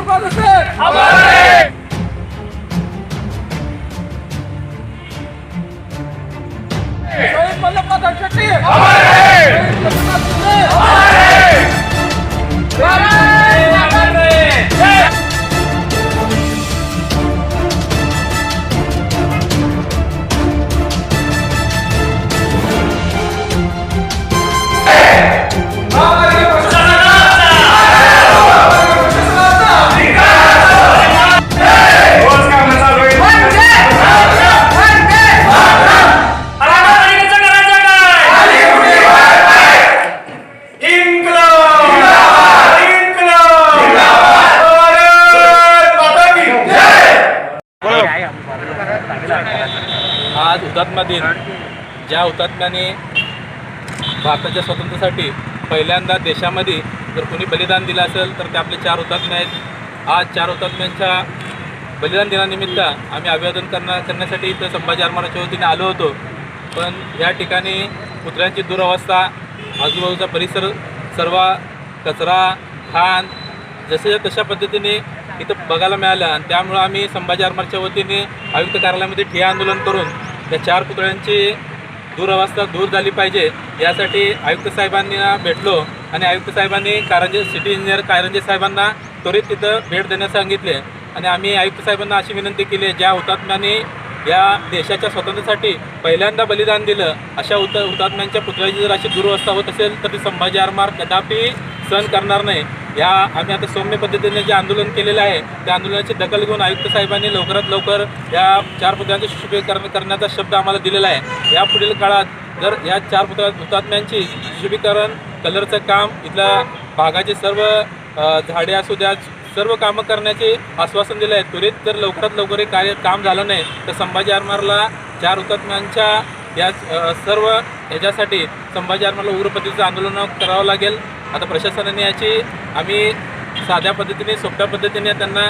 বাংলাদেশের শহীদ মল্লকাদা শেট্টি आज हुतात्मा दिन. ज्या हुतात्म्याने भारताच्या स्वातंत्र्यासाठी पहिल्यांदा देशामध्ये जर कोणी बलिदान दिलं असेल तर ते आपले चार हुतात्मे आहेत. आज चार हुतात्म्यांच्या बलिदान दिनानिमित्त आम्ही अभिवादन करण्या करण्यासाठी इथं संभाजी आरमाराच्या वतीने आलो होतो. पण या ठिकाणी कुत्र्यांची दुरावस्था आजूबाजूचा परिसर सर्व कचरा घाण जसे तशा पद्धतीने इथं बघायला मिळालं आणि त्यामुळं आम्ही संभाजी आरमारच्या वतीने आयुक्त कार्यालयामध्ये ठिय्या आंदोलन करून त्या चार पुतळ्यांची दुरवस्था दूर झाली पाहिजे यासाठी आयुक्त साहेबांनी भेटलो आणि आयुक्त साहेबांनी कारंजे सिटी इंजिनियर कारंजे साहेबांना त्वरित तिथं भेट देण्यास सांगितले. आणि आम्ही आयुक्त साहेबांना अशी विनंती केली ज्या हुतात्म्यांनी या देशाच्या स्वातंत्र्यासाठी पहिल्यांदा बलिदान दिलं अशा हुत हुतात्म्यांच्या पुतळ्याची जर अशी दुरवस्था होत असेल तर ती संभाजी आरमार कदापि सहन करणार नाही. या आम्ही आता सौम्य पद्धतीने जे आंदोलन केलेलं आहे त्या आंदोलनाची दखल घेऊन आयुक्त साहेबांनी लवकरात लवकर या चार पुतळ्यांचे सुशोभीकरण करण्याचा शब्द आम्हाला दिलेला आहे. या पुढील काळात जर या चार पुतळ्या हुतात्म्यांची सुशोभीकरण कलरचं काम इथल्या भागाचे सर्व झाडे असू द्या सर्व कामं करण्याचे आश्वासन दिलं आहे. त्वरित जर लवकरात लवकर हे कार्य काम झालं नाही तर संभाजी आरमारला चार हुतात्म्यांच्या या सर्व याच्यासाठी संभाजी आरमारला उग्र पद्धतीचं आंदोलन करावं लागेल. आता प्रशासनाने याची आम्ही साध्या पद्धतीने सोप्या पद्धतीने त्यांना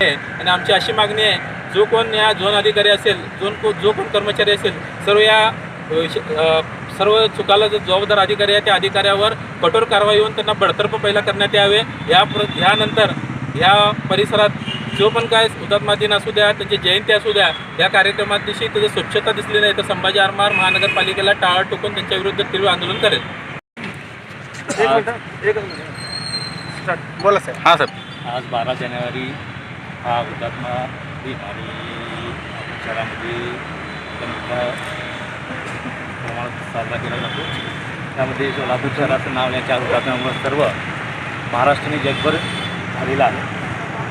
आणि आमची अशी मागणी आहे जो कोण या झोन अधिकारी असेल झोन को जो कोण कर्मचारी असेल सर्व या सर्व चुकाला जो जबाबदार अधिकारी आहे त्या अधिकाऱ्यावर कठोर कारवाई होऊन त्यांना बडतर्फ पहिला करण्यात यावे. या प्र यानंतर या परिसरात जो पण काय हुतात्मा दिन असू द्या त्यांची जयंती असू द्या या कार्यक्रमात दिवशी त्याची स्वच्छता दिसली नाही तर संभाजी आरमार महानगरपालिकेला टाळा टोकून त्यांच्या विरुद्ध तीव्र आंदोलन करेल. बोला साहेब हां सर. आज बारा जानेवारी हा हुतात्मा दिन आणि शहरामध्ये मोठ्या प्रमाणात साजरा केला जातो. त्यामध्ये सोलापूर शहराचं नाव या चार हुतात्म्यामुळे सर्व महाराष्ट्र आणि जगभर झालेलं आहे.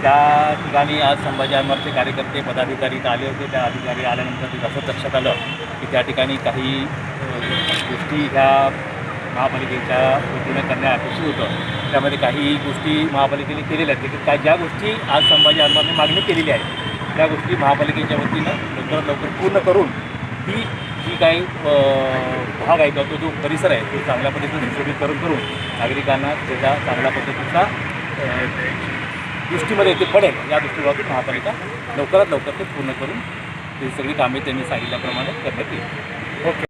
त्या ठिकाणी आज संभाजी आरमारचे कार्यकर्ते पदाधिकारी इथं आले होते. त्या अधिकारी आल्यानंतर ते असं लक्षात आलं की त्या ठिकाणी काही गोष्टी ह्या महापालिकेच्या वतीनं करण्या अपेक्षित होतं त्यामध्ये काही गोष्टी महापालिकेने केलेल्या आहेत. काय ज्या गोष्टी आज संभाजी आरमारने मागणी केलेली आहे त्या गोष्टी महापालिकेच्या वतीनं लवकरात लवकर पूर्ण करून ती जी काही भाग आहे किंवा तो जो परिसर आहे तो चांगल्या पद्धतीने निसर्गित करून नागरिकांना त्याचा चांगल्या पद्धतीचा दृष्टीमध्ये ते पडेल. या दृष्टीकोनातून महापालिका लवकरात लवकर ते पूर्ण करून ती सगळी कामे त्यांनी सांगितल्याप्रमाणे करण्यात येईल. ओके.